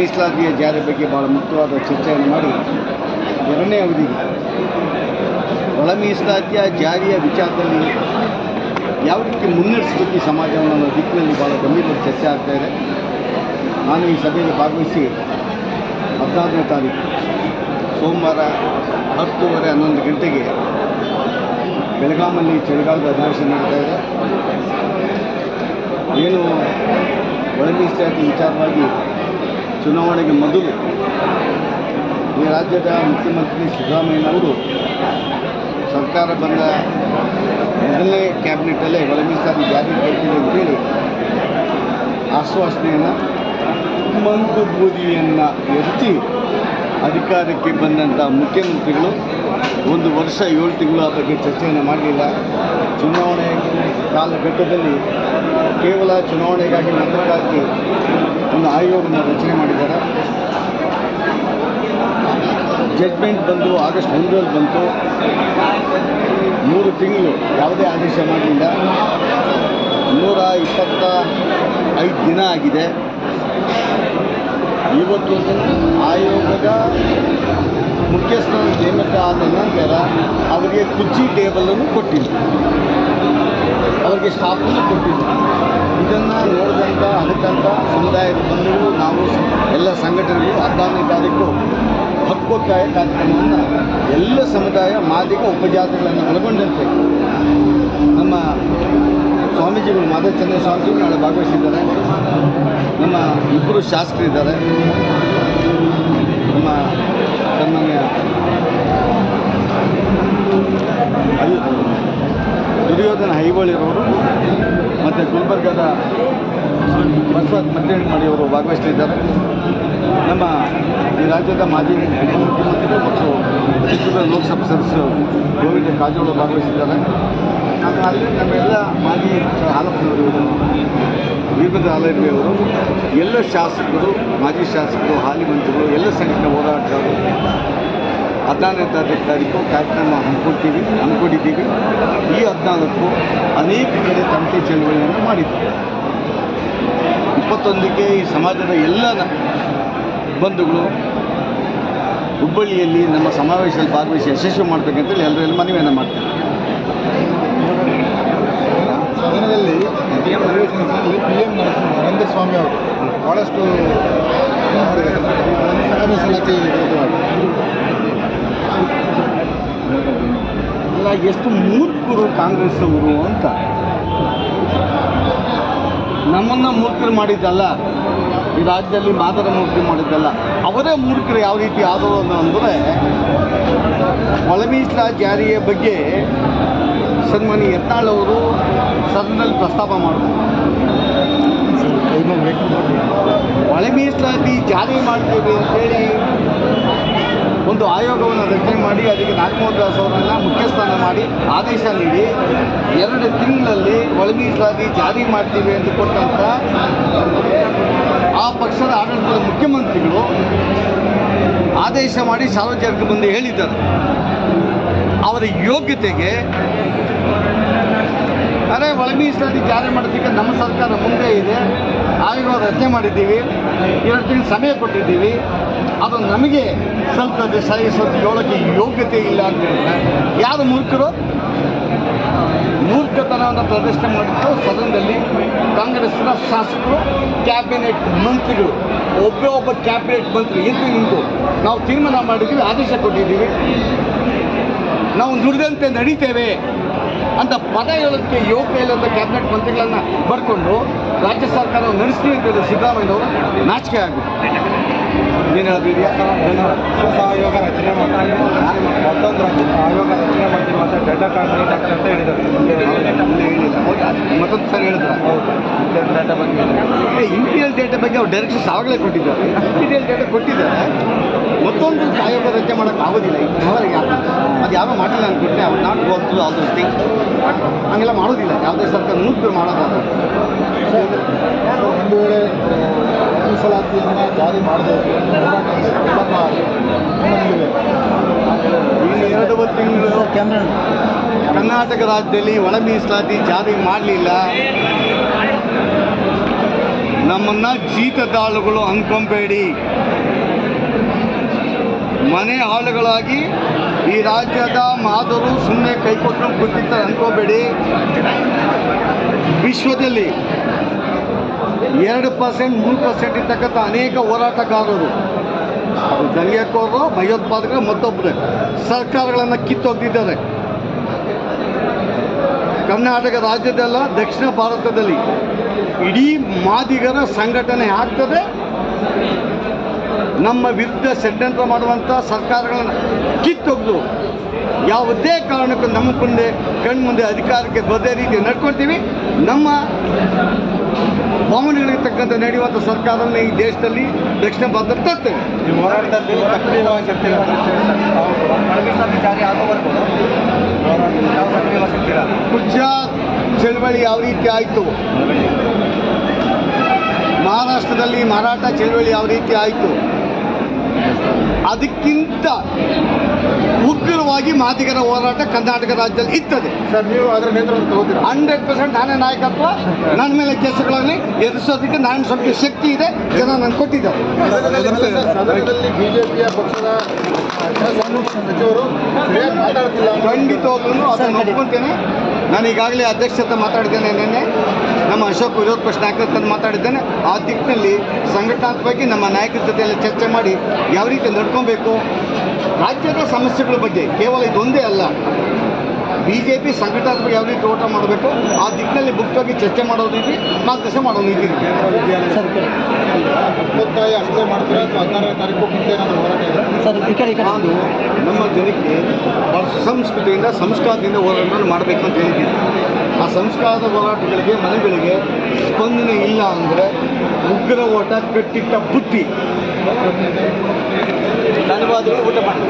ಮೀಸಲಾತಿಯ ಜಾರಿ ಬಗ್ಗೆ ಭಾಳ ಮುಖ್ಯವಾದ ಚರ್ಚೆಯನ್ನು ಮಾಡಿ ಎರಡನೇ ಅವಧಿಗೆ ಒಳ ಮೀಸಲಾತಿಯ ಜಾರಿಯ ವಿಚಾರದಲ್ಲಿ ಯಾವ ರೀತಿ ಮುನ್ನಡೆಸಬೇಕು ಸಮಾಜವನ್ನು ಅನ್ನೋ ದಿಕ್ಕಿನಲ್ಲಿ ಭಾಳ ಗಂಭೀರವಾಗಿ ಚರ್ಚೆ ಆಗ್ತಾ ಇದೆ. ನಾನು ಈ ಸಭೆಯಲ್ಲಿ ಭಾಗವಹಿಸಿ ಹದಿನಾರನೇ ತಾರೀಕು ಸೋಮವಾರ ಹತ್ತುವರೆ ಹನ್ನೊಂದು ಗಂಟೆಗೆ ಬೆಳಗಾಮಲ್ಲಿ ಚಳಿಗಾಲದ ಅಧಿವೇಶನ ನಡೀತಾ ಇದೆ. ಏನು ಒಳ ಮೀಸಲಾತಿ ವಿಚಾರವಾಗಿ ಚುನಾವಣೆಗೆ ಮೊದಲು ಈ ರಾಜ್ಯದ ಮುಖ್ಯಮಂತ್ರಿ ಸಿದ್ದರಾಮಯ್ಯನವರು ಸರ್ಕಾರ ಬಂದ ಮೊದಲನೇ ಕ್ಯಾಬಿನೆಟಲ್ಲೇ ಒಳ ಮೀಸಲಾತಿ ಜಾರಿ ಕೊಡ್ತೀವಿ ಅಂತೇಳಿ ಆಶ್ವಾಸನೆಯನ್ನು ಮಂಕು ಬೂದಿಯನ್ನು ಎತ್ತಿ ಅಧಿಕಾರಕ್ಕೆ ಬಂದಂಥ ಮುಖ್ಯಮಂತ್ರಿಗಳು ಒಂದು ವರ್ಷ ಏಳು ತಿಂಗಳು ಆ ಬಗ್ಗೆ ಚರ್ಚೆಯನ್ನು ಮಾಡಲಿಲ್ಲ. ಚುನಾವಣೆ ಕಾಲಘಟ್ಟದಲ್ಲಿ ಕೇವಲ ಚುನಾವಣೆಗಾಗಿ ಮಾತ್ರಕ್ಕಾಗಿ ಒಂದು ಆಯೋಗವನ್ನು ರಚನೆ ಮಾಡಿದ್ದಾರೆ. ಜಡ್ಮೆಂಟ್ ಬಂದು ಆಗಸ್ಟ್ ಒಂದರಲ್ಲಿ ಬಂತು. ಮೂರು ತಿಂಗಳು ಯಾವುದೇ ಆದೇಶ ಮಾಡಲಿಲ್ಲ. ನೂರ ಇಪ್ಪತ್ತ ಐದು ದಿನ ಆಗಿದೆ. ಇವತ್ತು ಆಯೋಗದ ಆದ ನಂತರ ಅವರಿಗೆ ಕುರ್ಚಿ ಟೇಬಲನ್ನು ಕೊಟ್ಟಿಲ್ಲ ಅವರಿಗೆ ಸ್ಟಾಫನ್ನು ಕೊಟ್ಟಿಲ್ಲ ಇದನ್ನು ನೋಡಿದಂಥ ಅದಕ್ಕಂಥ ಸಮುದಾಯದ ಬಂಧುಗಳು, ನಾವು ಎಲ್ಲ ಸಂಘಟನೆಗಳು ಹದಿನಾರನೇ ತಾರೀಕು ಹಕ್ಕೊತ್ತಾಯ ಕಾರ್ಯಕ್ರಮವನ್ನು ಎಲ್ಲ ಸಮುದಾಯ ಮಾದಿಗ ಉಪಜಾತಿಗಳನ್ನು ಒಳಗೊಂಡಂತೆ ನಮ್ಮ ಸ್ವಾಮೀಜಿಗಳು ಮಾಧವಚಂದ್ರ ಸ್ವಾಮೀಜಿಗಳು ನಾಳೆ ಭಾಗವಹಿಸಿದ್ದಾರೆ. ನಮ್ಮ ಇಬ್ಬರು ಶಾಸಕರಿದ್ದಾರೆ. ನಮ್ಮ ಅಯ್ಯೋ ದುರ್ಯೋಧನ ಹೈಬಳಿರೋರು ಮತ್ತು ಗುಲ್ಬರ್ಗದ ಬಸವರಾಜ್ ಮಾಡಿಯವರು ಭಾಗವಹಿಸಲಿದ್ದಾರೆ ನಮ್ಮ ಈ ರಾಜ್ಯದ ಮಾಜಿ ಮುಖ್ಯಮಂತ್ರಿಗಳು ಮತ್ತು ಚಿತ್ರದುರ್ಗ ಲೋಕಸಭಾ ಸದಸ್ಯರು ಗೋವಿಂದ ಕಾಜೋಳು ಭಾಗವಹಿಸಿದ್ದಾರೆ. ನಮ್ಮ ಅಲ್ಲಿ ನಮ್ಮೆಲ್ಲ ಮಾಜಿ ಹಾಲಪ್ಪನವರು ವೀರಭದ್ರ ಹಾಲರ್ವಿ ಅವರು ಎಲ್ಲ ಶಾಸಕರು, ಮಾಜಿ ಶಾಸಕರು, ಹಾಲಿ ಮಂತ್ರಿಗಳು, ಎಲ್ಲ ಸಂಘಟನೆ ಹೋರಾಟಗಾರರು ಹದಿನಾರನೇ ತಾರೀಕು ತಾರೀಕು ಕಾರ್ಯಕ್ರಮ ಹಮ್ಮಿಕೊಳ್ತೀವಿ, ಹಮ್ಮಿಕೊಂಡಿದ್ದೀವಿ. ಈ ಹದಿನಾಲ್ಕು ಅನೇಕ ಕಡೆ ತಂತಿ ಚಳುವಳಿಯನ್ನು ಮಾಡಿದ್ದೀವಿ. ಇಪ್ಪತ್ತೊಂದಕ್ಕೆ ಈ ಸಮಾಜದ ಎಲ್ಲ ಬಂಧುಗಳು ಹುಬ್ಬಳ್ಳಿಯಲ್ಲಿ ನಮ್ಮ ಸಮಾವೇಶದಲ್ಲಿ ಭಾಗವಹಿಸಿ ಯಶಸ್ವಿ ಮಾಡಬೇಕಂತೇಳಿ ಎಲ್ಲರಲ್ಲಿ ಮನವಿಯನ್ನು ಮಾಡ್ತೀವಿ. ಸದನದಲ್ಲಿ ಪಿ ಎಂ ನರೇಂದ್ರ ಸ್ವಾಮಿ ಅವರು ಭಾಳಷ್ಟು ಮಾಡಿದ್ದಾರೆ ಒಳ ಮೀಸಲಾತಿ ವಿರುದ್ಧವಾಗಿ ಅಲ್ಲ ಎಷ್ಟು ಮೂರ್ಖರು ಕಾಂಗ್ರೆಸ್ ಅವರು ಅಂತ. ನಮ್ಮನ್ನು ಮೂರ್ಖರು ಮಾಡಿದ್ದಲ್ಲ ಈ ರಾಜ್ಯದಲ್ಲಿ ಮಾದರ ಮೂರ್ಖರು ಮಾಡಿದ್ದಲ್ಲ ಅವರೇ ಮೂರ್ಖರು ಯಾವ ರೀತಿ ಆದರು ಅಂದರೆ ಒಳ ಮೀಸಲಾತಿ ಜಾರಿಯ ಬಗ್ಗೆ ಸನ್ಮಾನಿ ಯತ್ನಾಳ್ ಅವರು ಸದನದಲ್ಲಿ ಪ್ರಸ್ತಾಪ ಮಾಡಿದ್ರು. ಒಳ ಮೀಸಲಾತಿ ಜಾರಿ ಮಾಡ್ತೀವಿ ಅಂತೇಳಿ ಒಂದು ಆಯೋಗವನ್ನು ರಚನೆ ಮಾಡಿ, ಅದಕ್ಕೆ ನಾಗಮೋಹನ್ ದಾಸ್ ಅವರನ್ನ ಮುಖ್ಯಸ್ಥಾನ ಮಾಡಿ ಆದೇಶ ನೀಡಿ, ಎರಡು ತಿಂಗಳಲ್ಲಿ ಒಳ ಮೀಸಲಾತಿ ಜಾರಿ ಮಾಡ್ತೀವಿ ಅಂತ ಕೊಟ್ಟಂತ ಆ ಪಕ್ಷದ ಆಡಳಿತದ ಮುಖ್ಯಮಂತ್ರಿಗಳು ಆದೇಶ ಮಾಡಿ ಸಾರ್ವಜನಿಕ ಮುಂದೆ ಹೇಳಿದ್ದಾರೆ. ಅವರ ಯೋಗ್ಯತೆಗೆ ಅರೆ ಒಳ ಮೀಸಲಾತಿ ಜಾರಿ ಮಾಡೋದಕ್ಕೆ ನಮ್ಮ ಸರ್ಕಾರ ಮುಂದೆ ಇದೆ. ಆಯೋಗ ರಚನೆ ಮಾಡಿದ್ದೀವಿ. ಎರಡು ತಿಂಗಳು ಸಮಯ ಕೊಟ್ಟಿದ್ದೀವಿ. ಅದು ನಮಗೆ ಸ್ವಲ್ಪ ಸಹಿಸೋದು ಹೇಳೋಕ್ಕೆ ಯೋಗ್ಯತೆ ಇಲ್ಲ ಅಂತ ಹೇಳಿದ್ರೆ, ಯಾರು ಮೂರ್ಖರು? ಮೂರ್ಖತನವನ್ನು ಪ್ರದರ್ಶನ ಮಾಡಿದ್ದು ಸದನದಲ್ಲಿ ಕಾಂಗ್ರೆಸ್ನ ಶಾಸಕರು, ಕ್ಯಾಬಿನೆಟ್ ಮಂತ್ರಿಗಳು. ಒಬ್ಬೇ ಒಬ್ಬ ಕ್ಯಾಬಿನೆಟ್ ಮಂತ್ರಿ ಎಂದು ಇಂದು ನಾವು ತೀರ್ಮಾನ ಮಾಡಿದ್ದೀವಿ, ಆದೇಶ ಕೊಟ್ಟಿದ್ದೀವಿ. ನಾವು ದುಡಿದಂತೆ ನಡೀತೇವೆ ಅಂತ ಪದ ಹೇಳೋದಕ್ಕೆ ಯೋಗ್ಯ ಇಲ್ಲದ ಕ್ಯಾಬಿನೆಟ್ ಮಂತ್ರಿಗಳನ್ನು ಬರ್ಕೊಂಡು ರಾಜ್ಯ ಸರ್ಕಾರ ನಡೆಸ್ತೀವಿ ಅಂತ ಹೇಳಿದ್ರು ಸಿದ್ದರಾಮಯ್ಯನವರು ನಾಚಿಕೆ ಆಗುತ್ತೆ. ಏನು ಹೇಳ್ತಿದ್ಯಾ ಹೊಸ ಆಯೋಗ ರಚನೆ ಮಾಡ್ತಾರೆ ಮತ್ತೊಂದು ಆಯೋಗ ರಚನೆ ಮಾಡ್ತೀವಿ ಮತ್ತೆ ಡೇಟಾ ಕಾರ್ಡ್ ನೀಟ್ ಆಗ್ತದೆ ಅಂತ ಹೌದಾ ಮತ್ತೊಂದು ಸರಿ ಹೇಳಿದ್ರು ಹೌದು ಡೇಟಾ ಬಗ್ಗೆ ಇಂಪೀರಿಯಲ್ ಡೇಟಾ ಬಗ್ಗೆ ಅವ್ರು ಡೈರೆಕ್ಷನ್ಸ್ ಆವಾಗಲೇ ಕೊಟ್ಟಿದ್ದಾರೆ. ಇಂಪೀರಿಯಲ್ ಡೇಟಾ ಕೊಟ್ಟಿದ್ದಾರೆ. ಮತ್ತೊಂದು ಆಯೋಗ ರಚನೆ ಮಾಡೋಕೆ ಆಗೋದಿಲ್ಲ. ಅವರಿಗೆ ಅದು ಯಾವಾಗ ಮಾಡಿಲ್ಲ ಅಂದ್ಬಿಟ್ಟೆ ಅವ್ರು not through all those things ಹಂಗೆಲ್ಲ ಮಾಡೋದಿಲ್ಲ. ಯಾವುದೇ ಸರ್ಕಾರ ಮೂರ್ಖರು ಮಾಡೋದಾದ್ರೆ ಒಂದು ವೇಳೆ ಮೀಸಲಾತಿಯನ್ನು ಜಾರಿ ಮಾಡದೆ ಎರಡು ತಿಂಗಳು ಕರ್ನಾಟಕ ರಾಜ್ಯದಲ್ಲಿ ಒಳ ಮೀಸಲಾತಿ ಜಾರಿ ಮಾಡಲಿಲ್ಲ. ನಮ್ಮನ್ನ ಜೀತದಾಳುಗಳು ಅನ್ಕೊಂಬೇಡಿ. ಮನೆ ಹಾಳುಗಳಾಗಿ ಈ ರಾಜ್ಯದ ಮಾದರು ಸುಮ್ಮನೆ ಕೈಕೊಟ್ಟು ಕೂತಿರ್ತಾರೆ ಅನ್ಕೋಬೇಡಿ. ವಿಶ್ವದಲ್ಲಿ ಎರಡು ಪರ್ಸೆಂಟ್, ಮೂರು ಪರ್ಸೆಂಟ್ ಇರ್ತಕ್ಕಂಥ ಅನೇಕ ಹೋರಾಟಗಾರರು. ದಂಗೆಕೋರರು ಭಯೋತ್ಪಾದಕರು, ಮತ್ತೊಬ್ಬರು. ಸರ್ಕಾರಗಳನ್ನು ಕಿತ್ತೊಗ್ದಿದ್ದಾರೆ. ಕರ್ನಾಟಕ ರಾಜ್ಯದಲ್ಲ, ದಕ್ಷಿಣ ಭಾರತದಲ್ಲಿ. ಇಡೀ ಮಾದಿಗರ ಸಂಘಟನೆ ಆಗ್ತದೆ. ನಮ್ಮ ವಿರುದ್ಧ ಷಡ್ಯಂತ್ರ ಮಾಡುವಂಥ ಸರ್ಕಾರಗಳನ್ನು ಕಿತ್ತೊಗೆದು. ಯಾವುದೇ ಕಾರಣಕ್ಕೂ ನಮ್ಮ ಮುಂದೆ ಕಣ್ಮುಂದೆ ಅಧಿಕಾರಕ್ಕೆ ಬದೇ ರೀತಿ ನಡ್ಕೊಳ್ತೀವಿ ನಮ್ಮ ಭಾವನೆಗಳಿಗೆ ತಕ್ಕಂತೆ ನಡೆಯುವಂಥ ಸರ್ಕಾರವನ್ನು ಈ ದೇಶದಲ್ಲಿ ದಕ್ಷಿಣ ಭಾರತ ತರ್ತೇವೆ. ಈ ಹೋರಾಟದಲ್ಲಿ ಜಾರಿ ಗುಜರಾತ್ ಚಳವಳಿ ಯಾವ ರೀತಿ ಆಯಿತು? ಮಹಾರಾಷ್ಟ್ರದಲ್ಲಿ ಮಾರಾಟ ಚಳವಳಿ ಯಾವ ರೀತಿ ಆಯಿತು? ಅದಕ್ಕಿಂತ ಉಗ್ರವಾಗಿ ಮಾದಿಗರ ಹೋರಾಟ ಕರ್ನಾಟಕ ರಾಜ್ಯದಲ್ಲಿ ಇತ್ತದೆ ಸರ್ ನೀವು ಅದರ ನೇತೃತ್ವ ತಗೋತೀರಾ? ಹಂಡ್ರೆಡ್ ಪರ್ಸೆಂಟ್ ನಾನೇ ನಾಯಕತ್ವ. ನನ್ನ ಮೇಲೆ ಕೇಸುಗಳಲ್ಲಿ ಎದುರಿಸೋದಕ್ಕೆ ನಾನು ಸ್ವಲ್ಪ ಶಕ್ತಿ ಇದೆ ಜನ ನಾನು ಕೊಟ್ಟಿದ್ದಾರೆ. ಬಿಜೆಪಿಯ ಪಕ್ಷದ ಸಚಿವರು ಮಾತಾಡ್ತಿಲ್ಲ ಖಂಡಿತವಾಗ್ಲೂ ಅದನ್ನು ಒಪ್ಕೊಳ್ತೇನೆ ನಾನು ಈಗಾಗಲೇ ಅಧ್ಯಕ್ಷತೆ ಮಾತಾಡ್ತೇನೆ ನಿನ್ನೆ. ನಮ್ಮ ಅಶೋಕ್ ವಿರೋಧ ಪಕ್ಷ ನಾಯಕರ ತಂದು ಮಾತಾಡಿದ್ದೇನೆ. ಆ ದಿಕ್ಕಿನಲ್ಲಿ ಸಂಘಟನಾತ್ಮಕವಾಗಿ ನಮ್ಮ ನಾಯಕರ ಜೊತೆಯಲ್ಲಿ ಚರ್ಚೆ ಮಾಡಿ ಯಾವ ರೀತಿ ನಡ್ಕೊಬೇಕು. ರಾಜ್ಯದ ಸಮಸ್ಯೆಗಳ ಬಗ್ಗೆ ಕೇವಲ ಇದೊಂದೇ ಅಲ್ಲ. ಬಿ ಜೆ ಪಿ ಸಂಘಟನಾತ್ಮಕ ಯಾವ ರೀತಿ ಓಟ ಮಾಡಬೇಕು ಆ ದಿಕ್ಕಿನಲ್ಲಿ ಮುಕ್ತವಾಗಿ ಚರ್ಚೆ ಮಾಡೋದು ರೀತಿ ಮಾರ್ಗದರ್ಶನ ಮಾಡೋದು ರೀತಿ ಒತ್ತಾಯ ಅಷ್ಟೇ ಮಾಡ್ತಾರೆ? ಅಥವಾ ಹದಿನಾರನೇ ತಾರೀಕು ಮುಂದೆ ಹೋರಾಟ ಇದೆ? ನಾನು ನಮ್ಮ ಜನಕ್ಕೆ ಸಂಸ್ಕೃತಿಯಿಂದ ಸಂಸ್ಕಾರದಿಂದ ಹೋರಾಟವನ್ನು ಮಾಡಬೇಕು ಅಂತ ಹೇಳಿದ್ದೀನಿ. ಆ ಸಂಸ್ಕಾರದ ಹೋರಾಟಗಳಿಗೆ ಮನೆಗಳಿಗೆ ಸ್ಪಂದನೆ ಇಲ್ಲ ಅಂದರೆ ಉಗ್ರ ಓಟ ಕಟ್ಟಿಟ್ಟ ಬುತ್ತಿ ಧನ್ಯವಾದಗಳು ಊಟ ಮಾಡಿ.